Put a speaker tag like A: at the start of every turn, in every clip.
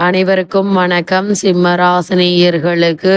A: அனைவருக்கும் வணக்கம். சிம்மராசினியர்களுக்கு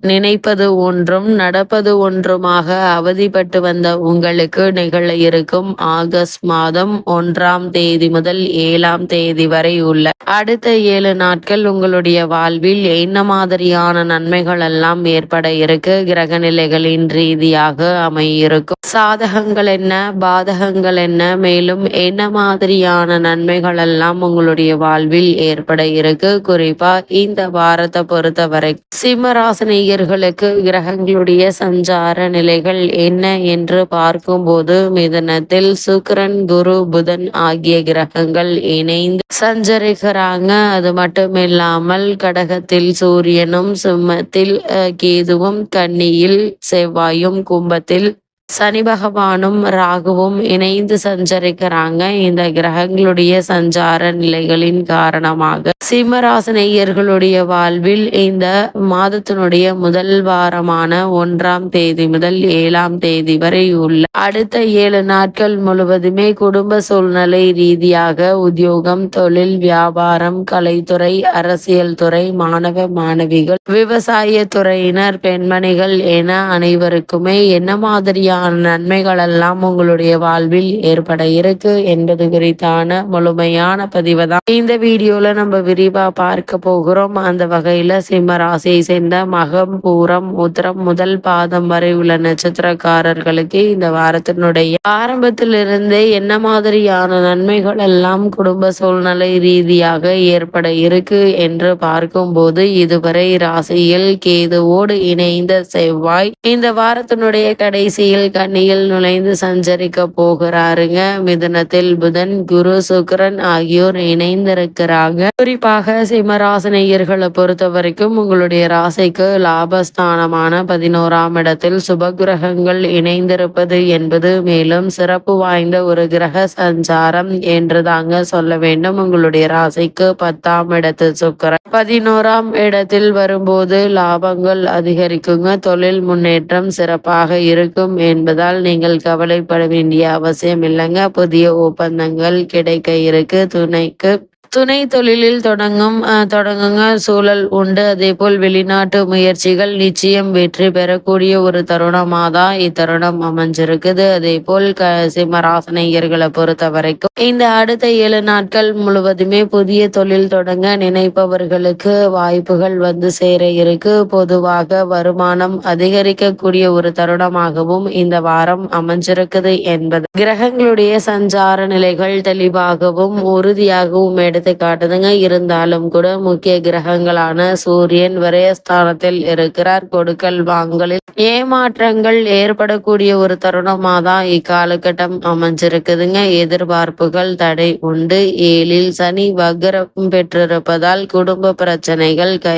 A: நினைப்பது ஒன்றும் நடப்பது ஒன்றுமாக அவதிப்பட்டு வந்த உங்களுக்கு நிகழ இருக்கும் ஆகஸ்ட் மாதம் ஒன்றாம் தேதி முதல் ஏழாம் தேதி வரை உள்ள அடுத்த ஏழு நாட்கள் உங்களுடைய வாழ்வில் என்ன மாதிரியான நன்மைகள் எல்லாம் ஏற்பட இருக்கு? கிரக நிலைகளின் ரீதியாக அமையிருக்கும். சாதகங்கள் என்ன? பாதகங்கள் என்ன? மேலும் என்ன மாதிரியான நன்மைகள் எல்லாம் உங்களுடைய வாழ்வில் ஏற்பட இருக்கு? குறிப்பா இந்த வாரத்தை பொறுத்தவரை சிம்மராசனியர்களுக்கு கிரகங்களுடைய சஞ்சார நிலைகள் என்ன என்று பார்க்கும்போது மிதனத்தில் சுக்கிரன் குரு புதன் ஆகிய கிரகங்கள் இணைந்து சஞ்சரிக்கிறாங்க. அது மட்டும் இல்லாமல் கடகத்தில் சூரியனும் சிம்மத்தில் கேதுவும் கன்னியில் செவ்வாயும் கும்பத்தில் சனி பகவானும் ராகுவும் இணைந்து சஞ்சரிக்கிறாங்க. இந்த கிரகங்களுடைய சஞ்சார நிலைகளின் காரணமாக சிம்மராசனையர்களுடைய வாழ்வில் இந்த மாதத்தினுடைய முதல் வாரமான ஒன்றாம் தேதி முதல் ஏழாம் தேதி வரை உள்ள அடுத்த ஏழு நாட்கள் முழுவதுமே குடும்ப சூழ்நிலை ரீதியாக உத்தியோகம் தொழில் வியாபாரம் கலைத்துறை அரசியல் துறை மாணவ மாணவிகள் விவசாய துறையினர் பெண்மணிகள் என அனைவருக்குமே என்ன மாதிரியான நன்மைகள் எல்லாம் உங்களுடைய வாழ்வில் ஏற்பட இருக்கு என்பது குறித்தான முழுமையான பதிவு தான் இந்த வீடியோல நம்ம விரிவா பார்க்க போகிறோம். அந்த வகையில சிம்ம ராசியை சேர்ந்த மகம் பூரம் உத்திரம் முதல் பாதம் வரை உள்ள நட்சத்திரக்காரர்களுக்கு இந்த வாரத்தினுடைய ஆரம்பத்திலிருந்தே என்ன மாதிரியான நன்மைகள் எல்லாம் குடும்ப சூழ்நிலை ரீதியாக ஏற்பட இருக்கு என்று பார்க்கும்போது இதுவரை ராசியில் கேதுவோடு இணைந்த செவ்வாய் இந்த வாரத்தினுடைய கடைசியில் கண்ணியில் நுழைந்து சஞ்சரிக்க போகிறாருங்க. மிதுனத்தில் புதன் குரு சுக்கரன் ஆகியோர் இணைந்திருக்கிறாங்க. குறிப்பாக சிம்மராசினியர்களை பொறுத்த வரைக்கும் உங்களுடைய ராசிக்கு லாபஸ்தானமான பதினோராம் இடத்தில் சுபகிரகங்கள் இணைந்திருப்பது என்பது மேலும் சிறப்பு வாய்ந்த ஒரு கிரக சஞ்சாரம் என்று தாங்க சொல்ல வேண்டும். உங்களுடைய ராசிக்கு பத்தாம் இடத்து சுக்கரன். பதினோராம் இடத்தில் வரும்போது லாபங்கள் அதிகரிக்குங்க. தொழில் முன்னேற்றம் சிறப்பாக இருக்கும் என்பதால் நீங்கள் கவலைப்பட வேண்டிய அவசியம் இல்லைங்க. புதிய ஒப்பந்தங்கள் கிடைக்க இருக்கு. துணைக்கு துணை தொழிலில் தொடங்கும் தொடங்குங்க. சூழல் உண்டு. அதே போல் வெளிநாட்டு முயற்சிகள் நிச்சயம் வெற்றி பெறக்கூடிய ஒரு தருணமாக தான் இத்தருணம் அமைஞ்சிருக்குது. அதே போல் க சிம்மராசனையர்களை பொறுத்த வரைக்கும் இந்த அடுத்த ஏழு நாட்கள் முழுவதுமே புதிய தொழில் தொடங்க நினைப்பவர்களுக்கு வாய்ப்புகள் வந்து சேர இருக்கு. பொதுவாக வருமானம் அதிகரிக்கக்கூடிய ஒரு தருணமாகவும் இந்த வாரம் அமைஞ்சிருக்குது என்பது. கிரகங்களுடைய சஞ்சார நிலைகள் தெளிவாகவும் உறுதியாகவும் எடுத்து காட்டுதுங்க இருந்தாலும் கூட முக்கிய கிரகங்களான சூரியன் விரயஸ்தானத்தில் இருக்கிறார். கொடுக்கல் வாங்கலில் ஏமாற்றங்கள் ஏற்படக்கூடிய ஒரு தருணமாக தான் இக்காலகட்டம் அமைஞ்சிருக்குதுங்க. எதிர்பார்ப்புகள் தடை உண்டு. ஏழில் சனி வக்ரம் பெற்றிருப்பதால் குடும்ப பிரச்சனைகள் க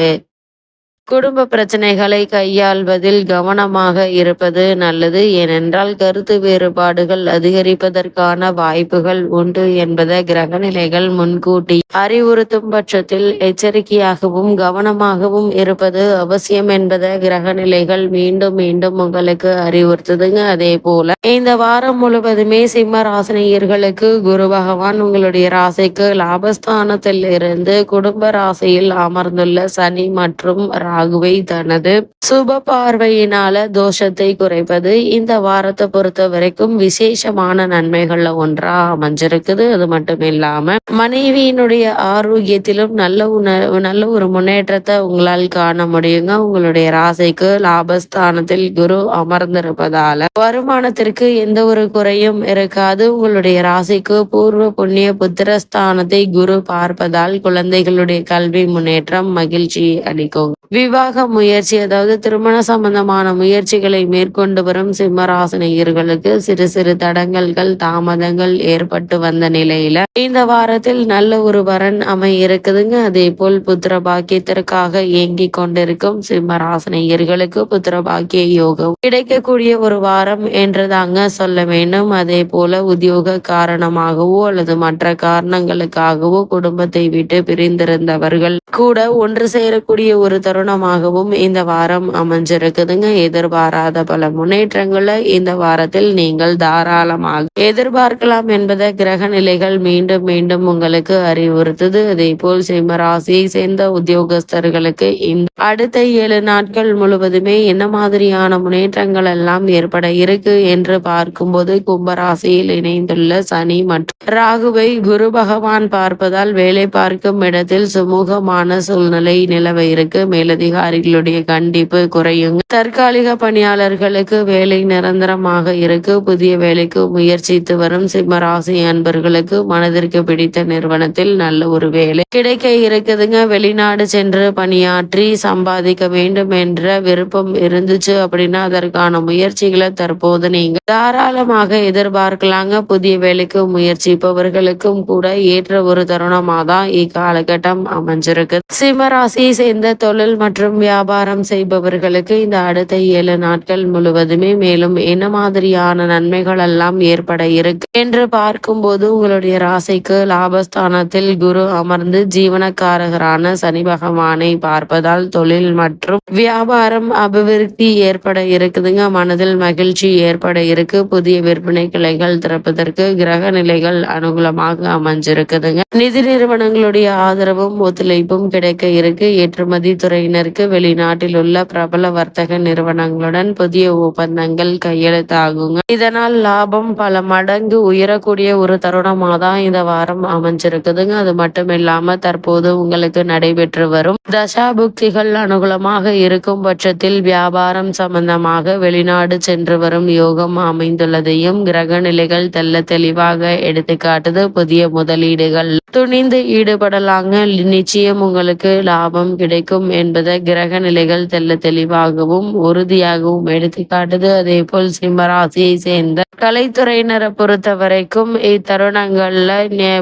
A: குடும்ப பிரச்சனைகளை கையாள்வதில் கவனமாக இருப்பது நல்லது. ஏனென்றால் கருத்து வேறுபாடுகள் அதிகரிப்பதற்கான வாய்ப்புகள் உண்டு என்பதை கிரகநிலைகள் முன்கூட்டி அறிவுறுத்தும் பட்சத்தில் எச்சரிக்கையாகவும் கவனமாகவும் இருப்பது அவசியம் என்பதை கிரகநிலைகள் மீண்டும் மீண்டும் உங்களுக்கு அறிவுறுத்துதுங்க. அதே போல இந்த வாரம் முழுவதுமே சிம்ம ராசினியர்களுக்கு குரு பகவான் உங்களுடைய ராசிக்கு லாபஸ்தானத்தில் இருந்து குடும்ப ராசியில் அமர்ந்துள்ள சனி மற்றும் ராகுவை தனது சுப பார்வையினால தோஷத்தை குறைப்பது இந்த வாரத்தை பொறுத்த வரைக்கும் விசேஷமான நன்மைகள்ல ஒன்றா அமைஞ்சிருக்குது. அது மட்டும் இல்லாம மனைவியினுடைய ஆரோக்கியத்திலும் நல்ல உணர்வு நல்ல ஒரு முன்னேற்றத்தை உங்களால் காண முடியுங்க. உங்களுடைய ராசிக்கு லாபஸ்தானத்தில் குரு அமர்ந்திருப்பதால வருமானத்திற்கு எந்த ஒரு குறையும் இருக்காது. உங்களுடைய ராசிக்கு பூர்வ புண்ணிய புத்திரஸ்தானத்தை குரு பார்ப்பதால் குழந்தைகளுடைய கல்வி முன்னேற்றம் மகிழ்ச்சி அளிக்கும். விவாக முயற்சி அதாவது திருமண சம்பந்தமான முயற்சிகளை மேற்கொண்டு வரும் சிம்மராசினியர்களுக்கு சிறு சிறு தடங்கல்கள் தாமதங்கள் ஏற்பட்டு வந்த நிலையில இந்த வாரத்தில் நல்ல ஒரு வரன் அமை இருக்குதுங்க. அதே போல் புத்திர பாக்கியத்திற்காக இயங்கி கொண்டிருக்கும் சிம்மராசினியர்களுக்கு புத்திர பாக்கிய யோகம் கிடைக்கக்கூடிய ஒரு வாரம் என்று தாங்க சொல்ல வேண்டும். அதே போல உத்தியோக காரணமாகவோ அல்லது மற்ற காரணங்களுக்காகவோ குடும்பத்தை விட்டு பிரிந்திருந்தவர்கள் கூட ஒன்று சேரக்கூடிய ஒரு தருணம் தருணமாகவும் இந்த வாரம் அமைஞ்சிருக்குதுங்க. எதிர்பாராத பல முன்னேற்றங்களை இந்த வாரத்தில் நீங்கள் தாராளமாக எதிர்பார்க்கலாம் என்பதை கிரக நிலைகள் மீண்டும் மீண்டும் உங்களுக்கு அறிவுறுத்துது. அதே போல் சிம்ம ராசியை சேர்ந்த உத்தியோகஸ்தர்களுக்கு இந்த அடுத்த ஏழு நாட்கள் முழுவதுமே என்ன மாதிரியான முன்னேற்றங்கள் எல்லாம் ஏற்பட இருக்கு என்று பார்க்கும்போது கும்பராசியில் இணைந்துள்ள சனி மற்றும் ராகுவை குரு பகவான் பார்ப்பதால் வேலை பார்க்கும் இடத்தில் சுமூகமான சூழ்நிலை நிலவ இருக்கு. அதிகாரிகளுடைய கண்டிப்பு குறையும். தற்காலிக பணியாளர்களுக்கு வேலை நிரந்தரமாக இருக்கு. புதிய வேலைக்கு முயற்சித்து வரும் சிம்மராசி அன்பர்களுக்கு மனதிற்கு பிடித்த நிறுவனத்தில் நல்ல ஒரு வேலை கிடைக்க இருக்குதுங்க. வெளிநாடு சென்று பணியாற்றி சம்பாதிக்க வேண்டும் என்ற விருப்பம் இருந்துச்சு அப்படின்னா அதற்கான முயற்சிகளை தற்போது நீங்க தாராளமாக எதிர்பார்க்கலாங்க. புதிய வேலைக்கு முயற்சிப்பவர்களுக்கும் கூட ஏற்ற ஒரு தருணமாக தான் இக்காலகட்டம் அமைஞ்சிருக்கு. சிம்மராசியை சேர்ந்த தொழில் மற்றும் மற்றும் வியாபாரம் செய்பவர்களுக்கு இந்த அடுத்த ஏழு நாட்கள் முழுவதுமே மேலும் என்ன மாதிரியான நன்மைகள் எல்லாம் ஏற்பட இருக்கு என்று பார்க்கும்போது உங்களுடைய ராசிக்கு லாபஸ்தானத்தில் குரு அமர்ந்து ஜீவனக்காரகரான சனி பகவானை பார்ப்பதால் தொழில் மற்றும் வியாபாரம் அபிவிருத்தி ஏற்பட இருக்குதுங்க. மனதில் மகிழ்ச்சி ஏற்பட இருக்கு. புதிய விற்பனை கிளைகள் திறப்பதற்கு கிரக நிலைகள் அனுகூலமாக அமைஞ்சிருக்குதுங்க. நிதி நிறுவனங்களுடைய ஆதரவும் ஒத்துழைப்பும் கிடைக்க இருக்கு. ஏற்றுமதி துறையினருக்கு வெளிநாட்டில் உள்ள பிரபல வர்த்தக நிறுவனங்களுடன் புதிய ஒப்பந்தங்கள் கையெழுத்தாகுங்க. இதனால் லாபம் பல மடங்கு உயரக்கூடிய ஒரு தருணமாக தான் இந்த வாரம் அமைஞ்சிருக்குதுங்க. அது மட்டும் இல்லாம தற்போது உங்களுக்கு நடைபெற்று வரும் தசாபுக்திகள் அனுகூலமாக இருக்கும் பட்சத்தில் வியாபாரம் சம்பந்தமாக வெளிநாடு சென்று வரும் யோகம் அமைந்துள்ளதையும் கிரக நிலைகள் தெல்ல தெளிவாக எடுத்துக்காட்டுது புதிய முதலீடுகள். துணிந்து ஈடுபடலாங்க. நிச்சயம் உங்களுக்கு லாபம் கிடைக்கும் என்பது கிரக நிலைகள் தெல்ல தெளிவாகவும் உறுதியாகவும் எடுத்துக்காட்டுது. அதே போல் சிம்மராசியை சேர்ந்த கலைத்துறையினரை பொறுத்த வரைக்கும் இத்தருணங்கள்ல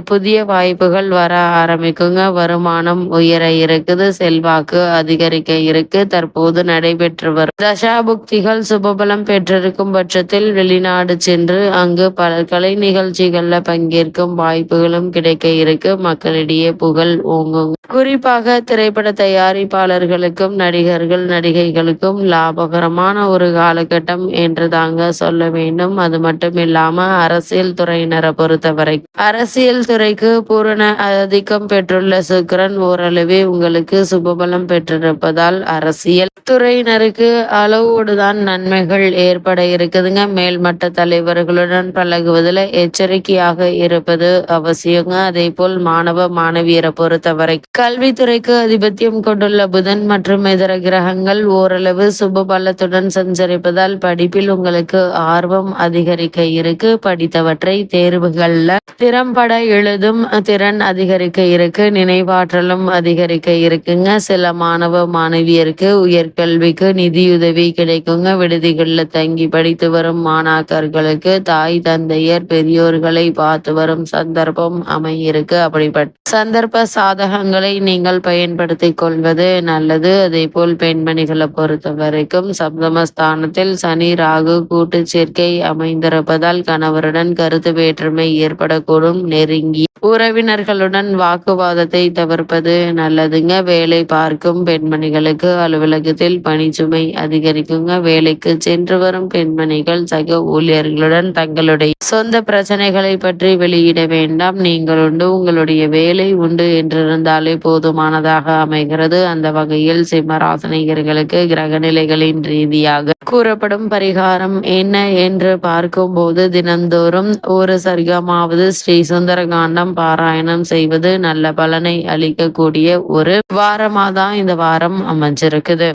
A: புதிய வாய்ப்புகள் வர ஆரம்பிக்குங்க. வருமானம் உயர இருக்குது செல்வாக்கு அதிகரிக்க இருக்கு. தற்போது நடைபெற்று வரும் தசாபுக்திகள் சுபபலம் பெற்றிருக்கும் பட்சத்தில் வெளிநாடு சென்று அங்கு பல கலை நிகழ்ச்சிகள்ல பங்கேற்கும் வாய்ப்புகளும் கிடைக்க இருக்கு. மக்களிடையே புகழ் ஓங்கும் குறிப்பாக திரைப்பட தயாரிப்பாளர்கள் நடிகர்களுக்கும் நடிகர்கள் நடிகைகளுக்கும் லாபகரமான ஒரு காலகட்டம் என்று தாங்க சொல்ல வேண்டும். அது மட்டும் இல்லாம அரசியல் துறையினரை பொறுத்தவரை அரசியல் துறைக்கு பூரண அதிகம் பெற்றுள்ள சுக்கரன் ஓரளவே உங்களுக்கு சுபபலம் பெற்றிருப்பதால் அரசியல் துறையினருக்கு அளவோடுதான் நன்மைகள் ஏற்பட இருக்குதுங்க. மேல்மட்ட தலைவர்களுடன் பழகுவதில் எச்சரிக்கையாக இருப்பது அவசியங்க. அதே போல் மாணவ மாணவியரை பொறுத்தவரை கல்வித்துறைக்கு அதிபத்தியம் கொண்டுள்ள புதன் மற்றும் இதர கிரகங்கள் ஓரளவு சுப பலத்துடன் சஞ்சரிப்பதால் படிப்பில் உங்களுக்கு ஆர்வம் அதிகரிக்க இருக்கு. படித்தவற்றை தேர்வுகள்ல திறம்பட எழுதும் திறன் அதிகரிக்க இருக்கு. நினைவாற்றலும் அதிகரிக்க இருக்குங்க. சில மாணவ மாணவியருக்கு உயர்கல்விக்கு நிதியுதவி கிடைக்குங்க. விடுதிகளில் தங்கி படித்து வரும் மாணாக்கர்களுக்கு தாய் தந்தையர் பெரியோர்களை பார்த்து வரும் சந்தர்ப்பம் அமையிருக்கு. அப்படிப்பட்ட சந்தர்ப்ப சாதகங்களை நீங்கள் பயன்படுத்தி கொள்வது நல்லது. அதே போல் பெண்மணிகளை பொறுத்த வரைக்கும் சப்தமஸ்தானத்தில் சனி ராகு கூட்டு சேர்க்கை அமைந்திருப்பதால் கணவருடன் கருத்து வேற்றுமை ஏற்படக்கூடும். நெருங்கி உறவினர்களுடன் வாக்குவாதத்தை தவிர்ப்பது நல்லதுங்க. வேலை பார்க்கும் பெண்மணிகளுக்கு அலுவலகத்தில் பணிச்சுமை அதிகரிக்குங்க. வேலைக்கு சென்று வரும் பெண்மணிகள் சக ஊழியர்களுடன் தங்களுடைய சொந்த பிரச்சனைகளை பற்றி வெளியிட வேண்டாம். நீங்கள் உண்டு உங்களுடைய வேலை உண்டு என்றிருந்தாலே போதுமானதாக அமைகிறது. அந்த வகையில் சிம்மராசனிகர்களுக்கு கிரகநிலைகளின் ரீதியாக கூறப்படும் பரிகாரம் என்ன என்று பார்க்கும்போது தினந்தோறும் ஒரு சர்க்கமாவது ஸ்ரீ சுந்தரகாண்டம் பாராயணம் செய்வது நல்ல பலனை அளிக்கக்கூடிய ஒரு வாரமாதான் இந்த வாரம் அமைஞ்சிருக்குது.